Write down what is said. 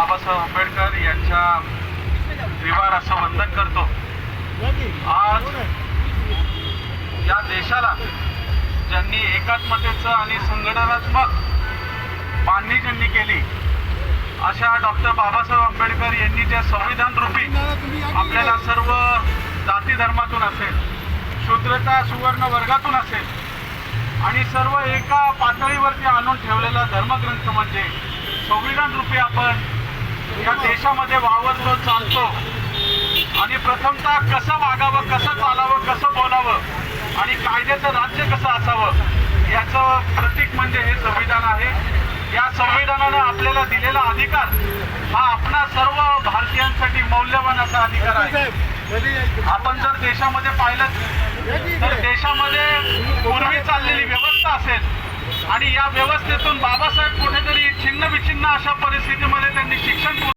बाबासाहेब आंबेडकर यांच्या विवार असं वंदन करतो. आज या देशाला ज्यांनी एकात्मतेचं आणि संघटनात्मक बांधणी ज्यांनी केली अशा डॉक्टर बाबासाहेब आंबेडकर यांनी त्या संविधान रूपी आपल्याला सर्व जाती धर्मातून असेल शूद्रता सुवर्ण वर्गातून असेल आणि सर्व एका पातळीवरती आणून ठेवलेला धर्मग्रंथ म्हणजे संविधान रूपी आपण देशामध्ये वावरतो चालतो. आणि प्रथमतः कसं वागावं कसं चालावं कसं बोलावं आणि कायद्याचं राज्य कसं असावं याचं प्रतीक म्हणजे हे संविधान आहे. या संविधानानं आपल्याला दिलेला अधिकार हा आपणा सर्व भारतीयांसाठी मौल्यवान असा अधिकार आहे. आपण जर देशामध्ये पाहिलं तर देशामध्ये पूर्वी चाललेली व्यवस्था असेल आणि या व्यवस्थेतून बाबासाहेब कुठेतरी छिन्न विछिन्न अशा परिस्थितीमध्ये त्यांनी शिक्षण